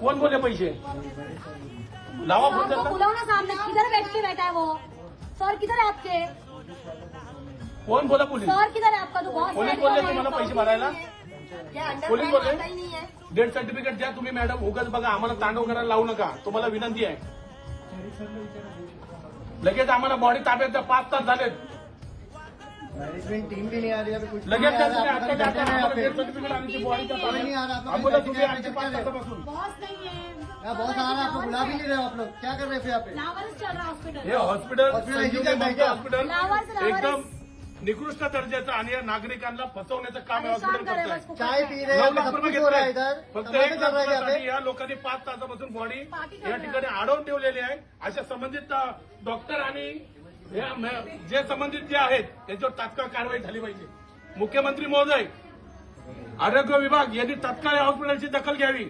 कोण बोले पैसे? लावा फोन सर को बुलाओ ना सामने. किधर बैठ के बैठा है वो? सर किधर है आपके? कोण बोला पोलीस? सर किधर है आपका? तो बहुत पोलीस सारे बोलले लोग हैं। तुम्हाला पैसे भरायला? क्या अंडर पोलीस बोलले? आता ही नहीं है? डेथ सर्टिफिकेट द्या तुम्ही मॅडम उगाच बघा आम्हाला तांडव करायला लावू नका. तुम्हाला विनंती आहे. लगेच आम्हाला बॉडी ताब्यात द्या. पाच तास झालेत. मैनेजमेंट टीम भी नहीं आ रही कुछ लगेच नहीं आता हैं सर्टिफिकेट ती बॉडी नहीं आ रहा, तुम्ही हैं, आमचे पाच हैं। तासापासून बॉस। नहीं है। बहुत आ रहा है आपको बुला भी नहीं रहे हो आप लोग। क्या कर रहे थे यहाँ पे? लावारिस चल रहा है हॉस्पिटल हे हॉस्पिटल लावारिस, लावारिस. एकदम निकृष्ट दर्जाचं आणि या नागरिकांना फसवण्याचं काम हे परेशान हॉस्पिटल करे करतंय. बस को चाय पी रहे हैं नऊ लाख सब रुपये कुछ हो रहा है घेतले इधर। फक्त तमाशा एक चल रहा है यहाँ लाखासाठी पे। या लोकांनी पाच तासापासून बॉडी या ठिकाणी अडवून ठेवलेली आहे. अशा संबंधित डॉक्टर आणि जे संबंधित जे आहेत त्यांच्यावर तात्काळ कारवाई झाली पाहिजे. मुख्यमंत्री महोदय आरोग्य विभाग यांनी तात्काळ हॉस्पिटलची दखल घ्यावी.